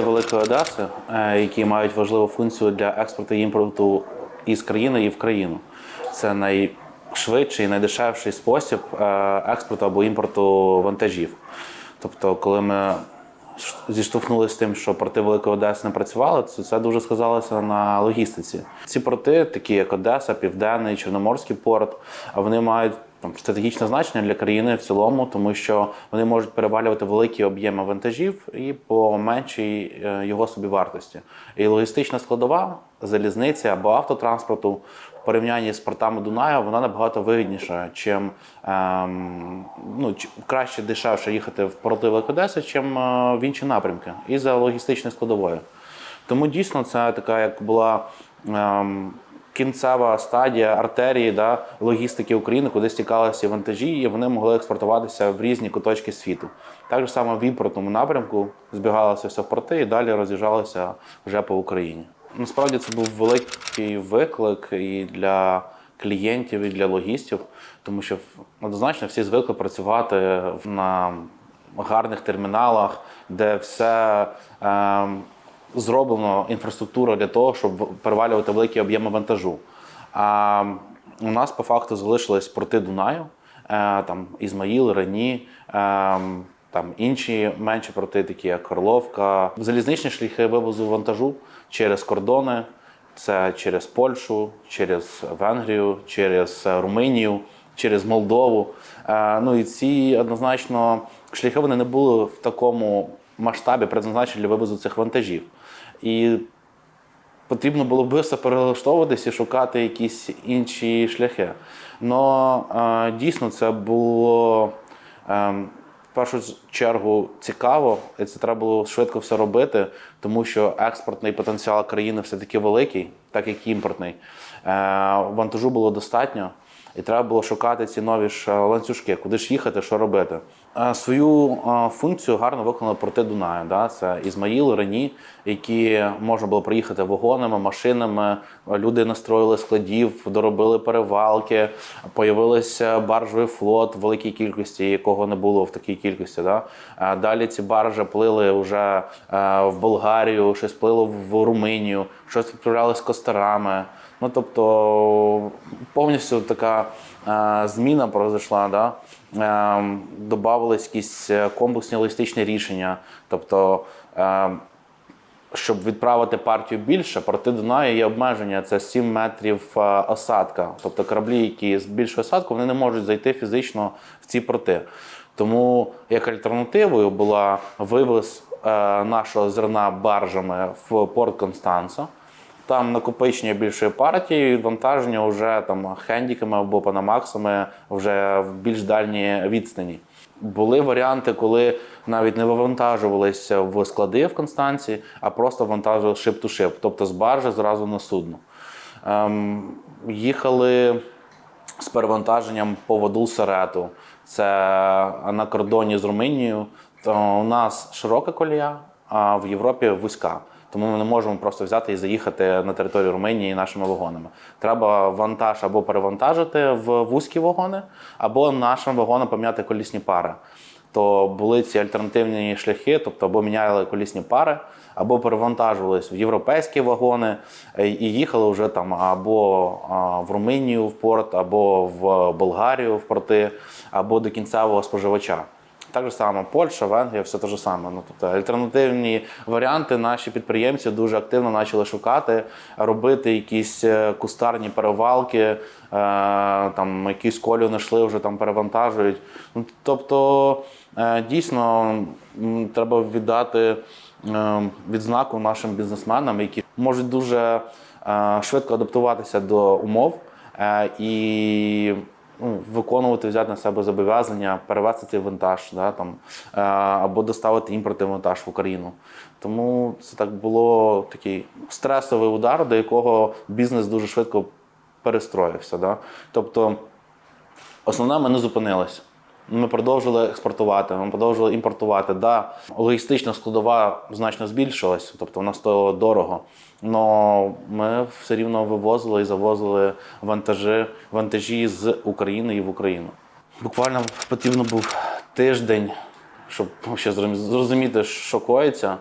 Великої Одеси, е, які мають важливу функцію для експорту і імпорту із країни і в країну. Це найшвидший, найдешевший спосіб е, експорту або імпорту вантажів. Тобто, коли ми зіштовхнулися з тим, що порти Великої Одеси не працювали, то це дуже сказалося на логістиці. Ці порти, такі як Одеса, Південний, Чорноморський порт, вони мають там стратегічне значення для країни в цілому, тому що вони можуть перевалювати великі об'єми вантажів і по меншій е, його собівартості. І логістична складова залізниці або автотранспорту в порівнянні з портами Дунаю вона набагато вигідніша, чим ем, ну, краще дешевше їхати в порти Великої Одеси, чим е, в інші напрямки, і за логістичною складовою. Тому дійсно це така, як була ем, кінцева стадія артерії да, логістики України, куди стікалися вантажі, і вони могли експортуватися в різні куточки світу. Так само в імпортному напрямку збігалося все в порти і далі роз'їжджалося вже по Україні. Насправді це був великий виклик і для клієнтів, і для логістів, тому що однозначно всі звикли працювати на гарних терміналах, де все. ем, зроблено інфраструктура для того, щоб перевалювати великі об'єми вантажу. А у нас по факту залишились порти Дунаю, е, там Ізмаїл, Рені, е, там інші менші порти, такі як Орловка. Залізничні шляхи вивозу вантажу через кордони. Це через Польщу, через Венгрію, через е, Румунію, через Молдову. Ну і ці однозначно шляхи вони не були в такому масштабі призначені для вивозу цих вантажів. І потрібно було швидко перелаштовуватися і шукати якісь інші шляхи. Но е, дійсно це було е, в першу чергу цікаво, і це треба було швидко все робити, тому що експортний потенціал країни все-таки великий, так як імпортний. Е, вантажу було достатньо. І треба було шукати ці нові е, ланцюжки, куди ж їхати, що робити. Свою функцію гарно виконали порти Дунаю. Да? Це Ізмаїл, Рені, які можна було приїхати вагонами, машинами. Люди настроїли складів, доробили перевалки, появився баржовий флот в великій кількості, якого не було в такій кількості. Да? Далі ці баржі плили вже в Болгарію, щось плило в Румунію, щось відправляли з костерами. Ну тобто повністю така е, зміна произошла, да? е, додавались якісь е, комплексні логістичні рішення. Тобто, е, щоб відправити партію більше, порти Дунаю є обмеження це 7 метрів е, осадка. Тобто кораблі, які з більшою осадкою, вони не можуть зайти фізично в ці порти. Тому як альтернативою була вивез е, нашого зерна баржами в порт Констанцо. Там накопичення більшої партії, і відвантаження вже там хендіками або панамаксами вже в більш дальні відстані. Були варіанти, коли навіть не вивантажувалися в склади в Констанції, а просто вантажували шип-ту-шип, тобто з баржі зразу на судно. Ем, їхали з перевантаженням по воду Серету. Це на кордоні з Румунією. То у нас широка колія, а в Європі вузька. Тому ми не можемо просто взяти і заїхати на територію Румунії нашими вагонами. Треба вантаж або перевантажити в вузькі вагони, або нашим вагонам поміняти колісні пари. То були ці альтернативні шляхи, тобто або міняли колісні пари, або перевантажувались в європейські вагони е, і їхали вже там або в Румунію в порт, або в Болгарію в порти, або до кінцевого споживача. Так же само Польща, Венгрія, все те ж саме. Ну, тобто альтернативні варіанти наші підприємці дуже активно почали шукати, робити якісь е, кустарні перевалки, е, там якісь колю знайшли, вже там перевантажують. Ну, тобто, е, дійсно треба віддати відзнаку нашим бізнесменам, які можуть дуже швидко адаптуватися до умов і виконувати, взяти на себе зобов'язання, перевезти цей вантаж, да, там, е, або доставити імпортний вантаж в Україну. Тому це так було такий стресовий удар, до якого бізнес дуже швидко перестроївся. Да. Тобто, основне ми не зупинилися. Ми продовжили експортувати, ми продовжили імпортувати. Да, логістична складова значно збільшилась, тобто вона стоїла дорого. Але ми все рівно вивозили і завозили вантажі, вантажі з України і в Україну. Буквально потрібно був тиждень, щоб ще зрозуміти, що коїться.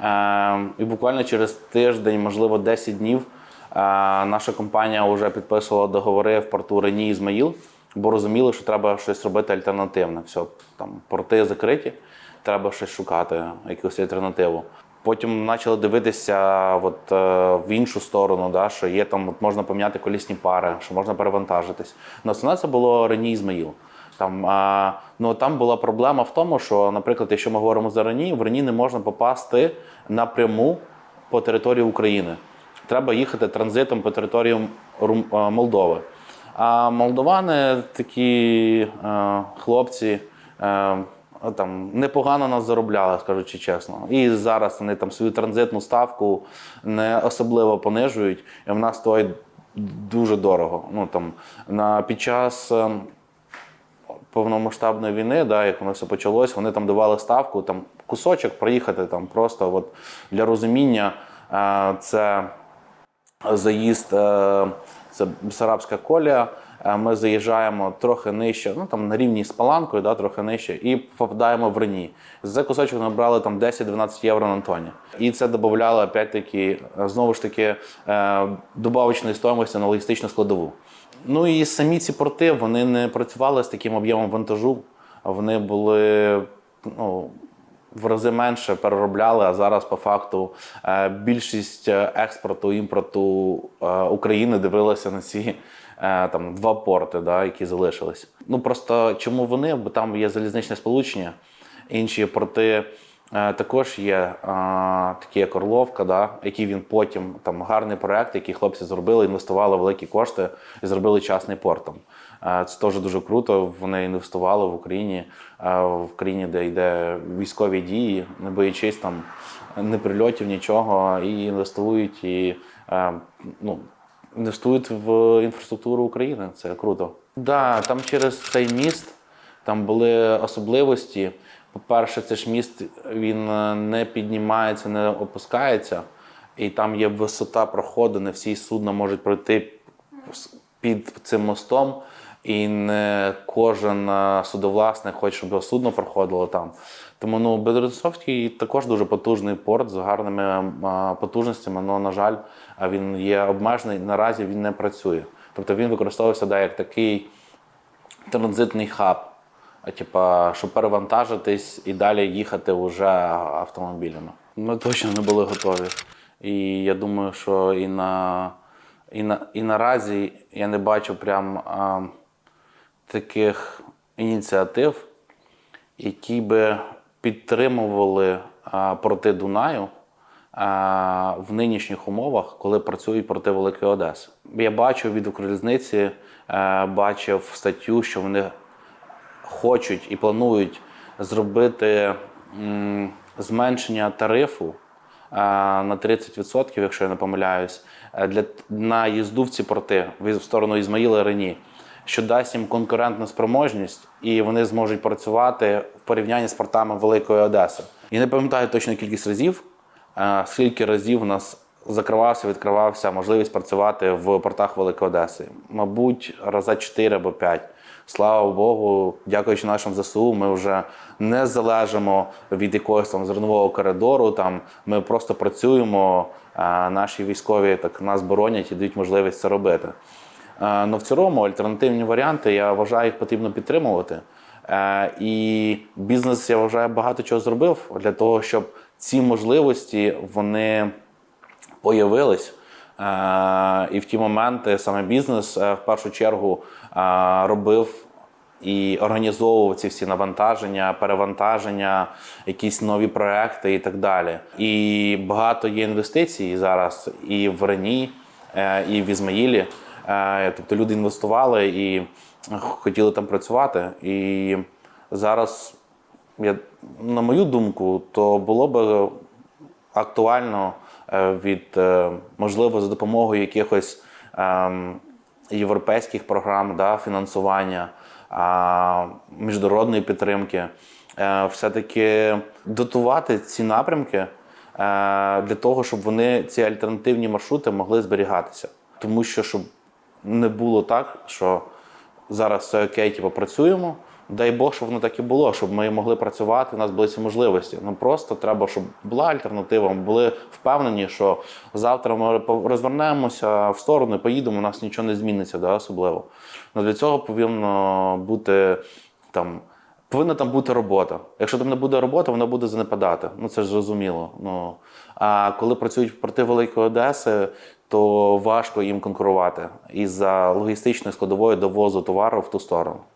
Е, І буквально через тиждень, можливо, 10 днів, е, наша компанія вже підписувала договори в порту Рені Ізмаїл, бо розуміли, що треба щось робити альтернативне. Все, там порти закриті, треба щось шукати, якусь альтернативу. Потім почали дивитися от, е, в іншу сторону, да, що є там, от можна поміняти колісні пари, що можна перевантажитись. На основне це було Рені Ізмаїл. Там, а, ну, там була проблема в тому, що, наприклад, якщо ми говоримо за Рені, в Рені не можна попасти напряму по території України. Треба їхати транзитом по території Рум- Молдови. А молдовани такі е, хлопці. Е, там непогано нас заробляли, скажучи чесно. І зараз вони там свою транзитну ставку не особливо понижують, і вона стоїть дуже дорого. Ну там на під час. е, повномасштабної війни, да, як воно все почалось, вони там давали ставку, там кусочок проїхати там просто от, для розуміння. е, Це заїзд, е, це Бесарабська колія. Е, Ми заїжджаємо трохи нижче, ну там на рівні з паланкою, да, трохи нижче, і попадаємо в Рені. За кусочок набрали там 10-12 євро на тоні. І це додавало опять-таки, е, знову ж таки, е, добавочної стоїмості на логістичну складову. Ну і самі ці порти вони не працювали з таким об'ємом вантажу. Вони були ну, в рази менше переробляли, а зараз по факту е, більшість е, експорту імпорту е, України дивилася на ці там два порти, да, які залишились. Ну просто чому вони? Бо там є залізничне сполучення, інші порти. Е, Також є е, такі як Орловка, да, який він потім там гарний проект, який хлопці зробили, інвестували великі кошти і зробили частний порт. там. Е, Це теж дуже круто. Вони інвестували в Україні, в країні, де йде військові дії, не боячись там не прильотів, нічого, і інвестують і ну, інвестують в інфраструктуру України. Це круто. Да, там через цей міст там були особливості. По-перше, це ж міст він е, не піднімається, не опускається, і там є висота проходу, не всі судна можуть пройти під цим мостом, і не кожен е, судовласник хоче, щоб його судно проходило там. Тому ну, Бедросовський також дуже потужний порт з гарними е, потужностями, але, на жаль, він є обмежений. Наразі він не працює. Тобто він використовується да, як такий транзитний хаб. Типа, щоб перевантажитись і далі їхати вже автомобілями. Ми точно не були готові. І я думаю, що і на, і на, і наразі я не бачу прям а, таких ініціатив, які би підтримували а, порти Дунаю а, в нинішніх умовах, коли працюють проти Великої Одеси. Я бачу від Укрзалізниці, е, бачив статтю, що вони хочуть і планують зробити зменшення тарифу на 30%, якщо я не помиляюсь, е, для на їзду в ці порти в сторону Ізмаїла Рені, що дасть їм конкурентну спроможність, і вони зможуть працювати в порівнянні з портами Великої Одеси. Я не пам'ятаю точно кількість разів, е, скільки разів у нас закривався, відкривався можливість працювати в портах Великої Одеси. Мабуть, рази 4 або 5. Слава Богу, дякуючи нашим ЗСУ, ми вже не залежимо від якогось там зернового коридору. Там ми просто працюємо. а Наші військові так нас боронять і дають можливість це робити. Ну в цілому альтернативні варіанти, я вважаю, їх потрібно підтримувати. Е, І бізнес, я вважаю, багато чого зробив для того, щоб ці можливості вони появились. Е, І в ті моменти саме бізнес е, в першу чергу е, робив і організовував ці всі навантаження, перевантаження, якісь нові проекти і так далі. І багато є інвестицій зараз і в Рені, і в Ізмаїлі. Тобто люди інвестували і хотіли там працювати. І зараз, я, на мою думку, то було б актуально від, е, можливо, за допомогою якихось ем, європейських програм да, фінансування, міжнародної підтримки, е, все-таки дотувати ці напрямки е, для того, щоб вони ці альтернативні маршрути могли зберігатися. Тому що щоб не було так, що зараз все окей, типу, працюємо, Дай Бог, щоб воно так і було, щоб ми могли працювати, у нас були ці можливості. Ну просто треба, щоб була альтернатива. Ми були впевнені, що завтра ми розвернемося в сторону поїдемо, у нас нічого не зміниться, да, особливо. Ну, для цього повинно бути там. Повинна там бути робота. Якщо там не буде роботи, вона буде занепадати. Ну це ж зрозуміло. Ну а коли працюють порти Великої Одеси, то важко їм конкурувати із-за логістичної складової довозу товару в ту сторону.